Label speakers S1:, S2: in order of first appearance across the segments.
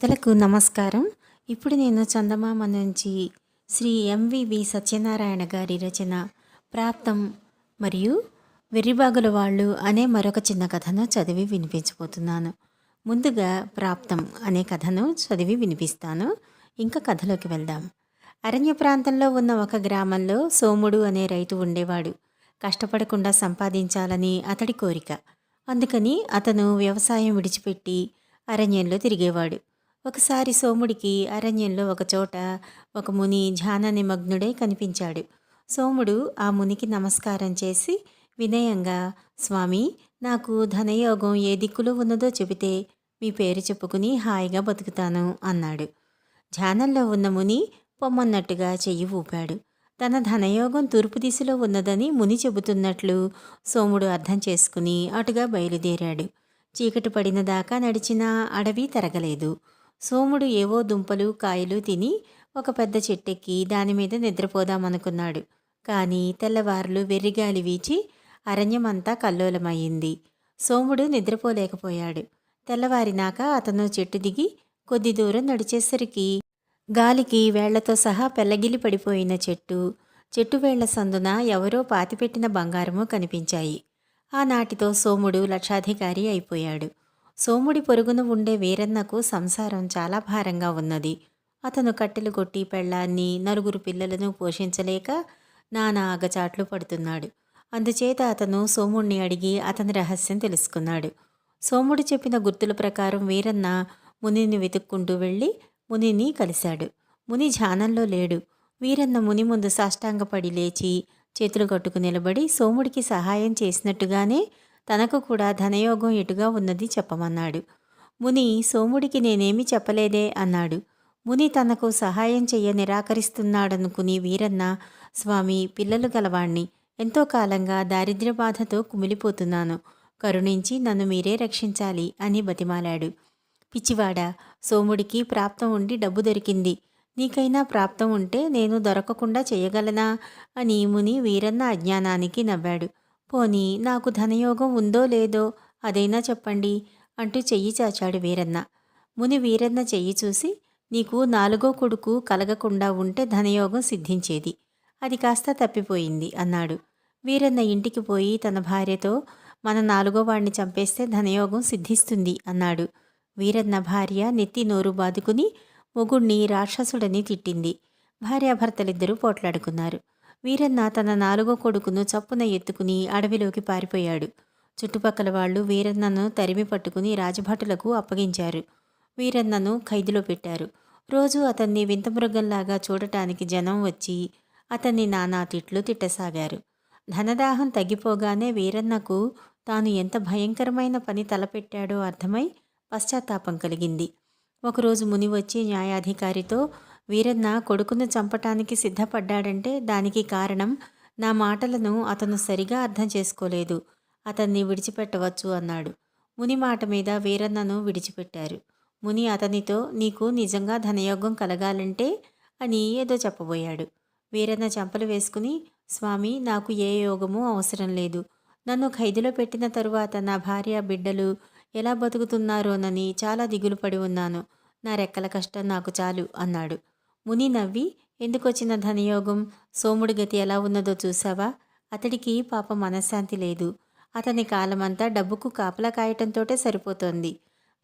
S1: శ్రోతలకు నమస్కారం. ఇప్పుడు నేను చందమామ నుంచి శ్రీ ఎంవివి సత్యనారాయణ గారి రచన ప్రాప్తం మరియు వెర్రిబాగుల వాళ్ళు అనే మరొక చిన్న కథను చదివి వినిపించబోతున్నాను. ముందుగా ప్రాప్తం అనే కథను చదివి వినిపిస్తాను. ఇంకా కథలోకి వెళ్దాం. అరణ్య ప్రాంతంలో ఉన్న ఒక గ్రామంలో సోముడు అనే రైతు ఉండేవాడు. కష్టపడకుండా సంపాదించాలని అతడి కోరిక. అందుకని అతను వ్యవసాయం విడిచిపెట్టి అరణ్యంలో తిరిగేవాడు. ఒకసారి సోముడికి అరణ్యంలో ఒకచోట ఒక ముని ధ్యాన నిమగ్నుడై కనిపించాడు. సోముడు ఆ మునికి నమస్కారం చేసి వినయంగా స్వామి నాకు ధనయోగం ఏ దిక్కులో ఉన్నదో చెబితే మీ పేరు చెప్పుకుని హాయిగా బతుకుతాను అన్నాడు. ధ్యానంలో ఉన్న ముని పొమ్మన్నట్టుగా చెయ్యి ఊపాడు. తన ధనయోగం తూర్పు దిశలో ఉన్నదని ముని చెబుతున్నట్లు సోముడు అర్థం చేసుకుని అటుగా బయలుదేరాడు. చీకటి పడిన దాకా నడిచినా అడవి తరగలేదు. సోముడు ఏవో దుంపలు కాయలు తిని ఒక పెద్ద చెట్టెక్కి దాని మీద నిద్రపోదామనుకున్నాడు కానీ తెల్లవారులు వెర్రిగాలి వీచి అరణ్యమంతా కల్లోలమయ్యింది. సోముడు నిద్రపోలేకపోయాడు. తెల్లవారినాక అతను చెట్టు దిగి కొద్ది దూరం నడిచేసరికి గాలికి వేళ్ళతో సహా పెల్లగిలి పడిపోయిన చెట్టు చెట్టు వేళ్ళ సందున ఎవరో పాతిపెట్టిన బంగారము కనిపించాయి. ఆనాటితో సోముడు లక్షాధికారి అయిపోయాడు. సోముడి పొరుగున ఉండే వీరన్నకు సంసారం చాలా భారంగా ఉన్నది. అతను కట్టెలు కొట్టి పెళ్ళాన్ని నలుగురు పిల్లలను పోషించలేక నానా అగచాట్లు పడుతున్నాడు. అందుచేత అతను సోముణ్ణి అడిగి అతని రహస్యం తెలుసుకున్నాడు. సోముడు చెప్పిన గుర్తుల ప్రకారం వీరన్న మునిని వెతుక్కుంటూ వెళ్ళి మునిని కలిశాడు. ముని ధ్యానంలో లేడు. వీరన్న ముని ముందు సాష్టాంగపడి లేచి చేతులు కట్టుకు నిలబడి సోముడికి సహాయం చేసినట్టుగానే తనకు కూడా ధనయోగం ఎటుగా ఉన్నది చెప్పమన్నాడు. ముని సోముడికి నేనేమి చెప్పలేదే అన్నాడు. ముని తనకు సహాయం చెయ్య నిరాకరిస్తున్నాడనుకుని వీరన్న స్వామి పిల్లలు గలవాణ్ణి. ఎంతో కాలంగా దారిద్ర్య బాధతో కుమిలిపోతున్నాను. కరుణించి నన్ను మీరే రక్షించాలి అని బతిమాలాడు. పిచ్చివాడా సోముడికి ప్రాప్తం ఉండి డబ్బు దొరికింది. నీకైనా ప్రాప్తం ఉంటే నేను దొరకకుండా చేయగలనా? అని ముని వీరన్న అజ్ఞానానికి నవ్వాడు. పోనీ నాకు ధనయోగం ఉందో లేదో అదైనా చెప్పండి అంటూ చెయ్యి చాచాడు వీరన్న. ముని వీరన్న చెయ్యి చూసి నీకు నాలుగో కొడుకు కలగకుండా ఉంటే ధనయోగం సిద్ధించేది. అది కాస్త తప్పిపోయింది అన్నాడు. వీరన్న ఇంటికి పోయి తన భార్యతో మన నాలుగో వాడిని చంపేస్తే ధనయోగం సిద్ధిస్తుంది అన్నాడు. వీరన్న భార్య నెత్తి నోరు బాదుకుని మొగుణ్ణి రాక్షసుడని తిట్టింది. భార్యాభర్తలిద్దరూ పోట్లాడుకున్నారు. వీరన్న తన నాలుగో కొడుకును చప్పున ఎత్తుకుని అడవిలోకి పారిపోయాడు. చుట్టుపక్కల వాళ్ళు వీరన్నను తరిమి పట్టుకుని రాజభటులకు అప్పగించారు. వీరన్నను ఖైదులో పెట్టారు. రోజు అతన్ని వింత మృగంలాగా చూడటానికి జనం వచ్చి అతన్ని నానా తిట్లు తిట్టసాగారు. ధనదాహం తగ్గిపోగానే వీరన్నకు తాను ఎంత భయంకరమైన పని తలపెట్టాడో అర్థమై పశ్చాత్తాపం కలిగింది. ఒకరోజు ముని వచ్చి న్యాయాధికారితో వీరన్న కొడుకును చంపటానికి సిద్ధపడ్డాడంటే దానికి కారణం నా మాటలను అతను సరిగా అర్థం చేసుకోలేదు. అతన్ని విడిచిపెట్టవచ్చు అన్నాడు. ముని మాట మీద వీరన్నను విడిచిపెట్టారు. ముని అతనితో నీకు నిజంగా ధనయోగం కలగాలంటే అని ఏదో చెప్పబోయాడు. వీరన్న చెంపలు వేసుకుని స్వామి నాకు ఏ యోగమూ అవసరం లేదు. నన్ను ఖైదులో పెట్టిన తరువాత నా భార్య బిడ్డలు ఎలా బతుకుతున్నారోనని చాలా దిగులు పడి ఉన్నాను. నా రెక్కల కష్టం నాకు చాలు అన్నాడు. ముని నవ్వి ఎందుకొచ్చిన ధనయోగం? సోముడి గతి ఎలా ఉన్నదో చూసావా అతడికి పాప మనశ్శాంతి లేదు. అతని కాలమంతా డబ్బుకు కాపలా కాయటంతోటే సరిపోతోంది.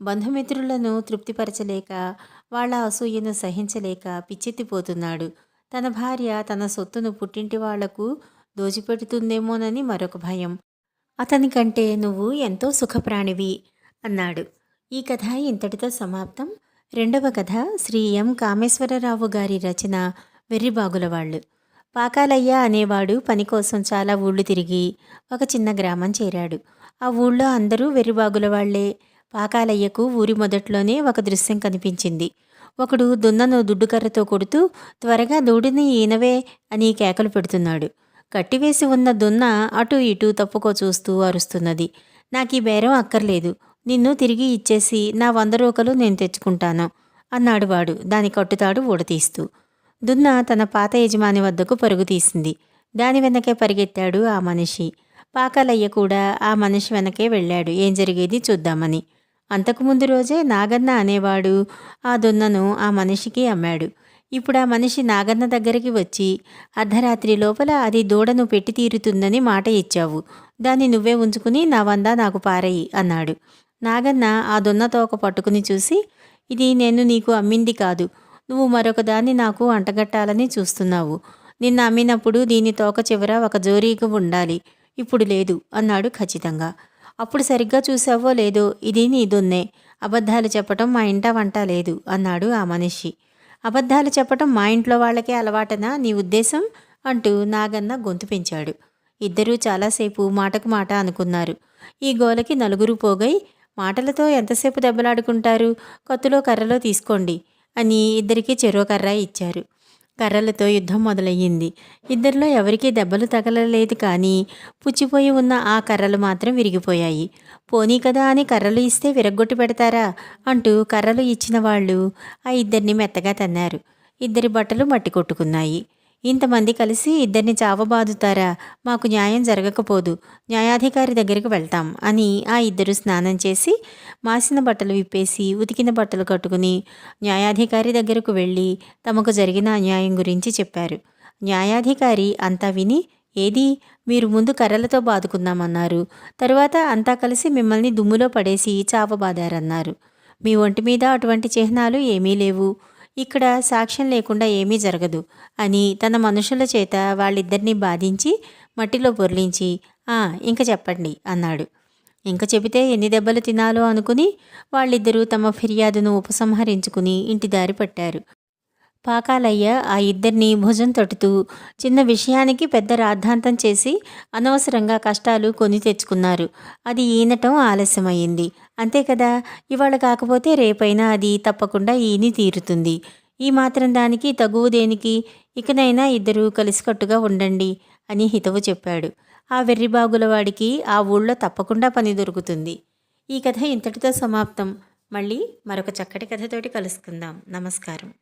S1: బంధుమిత్రులను తృప్తిపరచలేక వాళ్ళ అసూయను సహించలేక పిచ్చెత్తిపోతున్నాడు. తన భార్య తన సొత్తును పుట్టింటి వాళ్ళకు దోచిపెడుతుందేమోనని మరొక భయం. అతనికంటే నువ్వు ఎంతో సుఖప్రాణివి అన్నాడు. ఈ కథ ఇంతటితో సమాప్తం. రెండవ కథ శ్రీ ఎం. కామేశ్వరరావు గారి రచన వెర్రిబాగులవాళ్ళు. పాకాలయ్య అనేవాడు పని కోసం చాలా ఊళ్ళు తిరిగి ఒక చిన్న గ్రామం చేరాడు. ఆ ఊళ్ళో అందరూ వెర్రిబాగుల వాళ్ళే పాకాలయ్యకు ఊరి మొదట్లోనే ఒక దృశ్యం కనిపించింది. ఒకడు దున్నను దుడ్డుకర్రతో కొడుతూ త్వరగా దూడిని ఈనవే అని కేకలు పెడుతున్నాడు. కట్టివేసి ఉన్న దున్న అటు ఇటు తప్పుకో చూస్తూ అరుస్తున్నది. నాకు ఈ బేరం అక్కర్లేదు. నిన్ను తిరిగి ఇచ్చేసి నా వంద రూకలు నేను తెచ్చుకుంటాను అన్నాడు వాడు దాని కట్టుతాడు ఊడతీస్తూ. దున్న తన పాత యజమాని వద్దకు పరుగు తీసింది. దాని వెనకే పరిగెత్తాడు ఆ మనిషి. పాకాలయ్య కూడా ఆ మనిషి వెనకే వెళ్ళాడు. ఏం జరిగేది చూద్దామని. అంతకుముందు రోజే నాగన్న అనేవాడు ఆ దున్నను ఆ మనిషికి అమ్మాడు. ఇప్పుడు ఆ మనిషి నాగన్న దగ్గరికి వచ్చి అర్ధరాత్రి లోపల అది దూడను పెట్టి తీరుతుందని మాట ఇచ్చావు. దాన్ని నువ్వే ఉంచుకుని నా వంద నాకు పారయి అన్నాడు. నాగన్న ఆ దున్న తోక పట్టుకుని చూసి ఇది నేను నీకు అమ్మింది కాదు. నువ్వు మరొకదాన్ని నాకు అంటగట్టాలని చూస్తున్నావు. నిన్న అమ్మినప్పుడు దీని తోక చివర ఒక జోరీగా ఉండాలి. ఇప్పుడు లేదు అన్నాడు ఖచ్చితంగా. అప్పుడు సరిగ్గా చూసావో లేదో ఇది నీ దున్నే. అబద్ధాలు చెప్పటం మా ఇంట వంట లేదు అన్నాడు ఆ మనిషి. అబద్ధాలు చెప్పటం మా ఇంట్లో వాళ్ళకే అలవాటనా నీ ఉద్దేశం? అంటూ నాగన్న గొంతు పెంచాడు. ఇద్దరూ చాలాసేపు మాటకు మాట అనుకున్నారు. ఈ గోలకి నలుగురు పోగై మాటలతో ఎంతసేపు దెబ్బలాడుకుంటారు? కత్తులో కర్రలో తీసుకోండి అని ఇద్దరికీ చెరో కర్ర ఇచ్చారు. కర్రలతో యుద్ధం మొదలయ్యింది. ఇద్దరిలో ఎవరికీ దెబ్బలు తగలలేదు కానీ పుచ్చిపోయి ఉన్న ఆ కర్రలు మాత్రం విరిగిపోయాయి. పోనీ కదా అని కర్రలు ఇస్తే విరగ్గొట్టి పెడతారా? అంటూ కర్రలు ఇచ్చిన వాళ్ళు ఆ ఇద్దరిని మెత్తగా తన్నారు. ఇద్దరి బట్టలు మట్టి కొట్టుకున్నాయి. ఇంతమంది కలిసి ఇద్దరిని చావబాదుతారా? మాకు న్యాయం జరగకపోదు. న్యాయాధికారి దగ్గరికి వెళ్తాం అని ఆ ఇద్దరు స్నానం చేసి మాసిన బట్టలు విప్పేసి ఉతికిన బట్టలు కట్టుకుని న్యాయాధికారి దగ్గరకు వెళ్ళి తమకు జరిగిన అన్యాయం గురించి చెప్పారు. న్యాయాధికారి అంతా విని ఏది? మీరు ముందు కర్రలతో బాదుకుందామన్నారు. తరువాత అంతా కలిసి మిమ్మల్ని దుమ్ములో పడేసి చావబాదారన్నారు. మీ ఒంటి మీద అటువంటి చిహ్నాలు ఏమీ లేవు. ఇక్కడ సాక్ష్యం లేకుండా ఏమీ జరగదు అని తన మనుషుల చేత వాళ్ళిద్దరినీ బాధించి మట్టిలో పొర్లించి ఆ ఇంక చెప్పండి అన్నాడు. ఇంక చెబితే ఎన్ని దెబ్బలు తినాలో అనుకుని వాళ్ళిద్దరూ తమ ఫిర్యాదును ఉపసంహరించుకుని ఇంటి దారి పట్టారు. పాకాలయ్య ఆ ఇద్దరిని భుజం తొట్టుతూ చిన్న విషయానికి పెద్ద రాద్ధాంతం చేసి అనవసరంగా కష్టాలు కొని తెచ్చుకున్నారు. అది ఈనటం ఆలస్యమయ్యింది. అంతే కదా? ఇవాళ కాకపోతే రేపైనా అది తప్పకుండా ఈని తీరుతుంది. ఈ మాత్రం దానికి తగువు దేనికి? ఇకనైనా ఇద్దరూ కలిసికట్టుగా ఉండండి అని హితవు చెప్పాడు. ఆ వెర్రిబాగుల వాడికి ఆ ఊళ్ళో తప్పకుండా పని దొరుకుతుంది. ఈ కథ ఇంతటితో సమాప్తం. మళ్ళీ మరొక చక్కటి కథతోటి కలుసుకుందాం. నమస్కారం.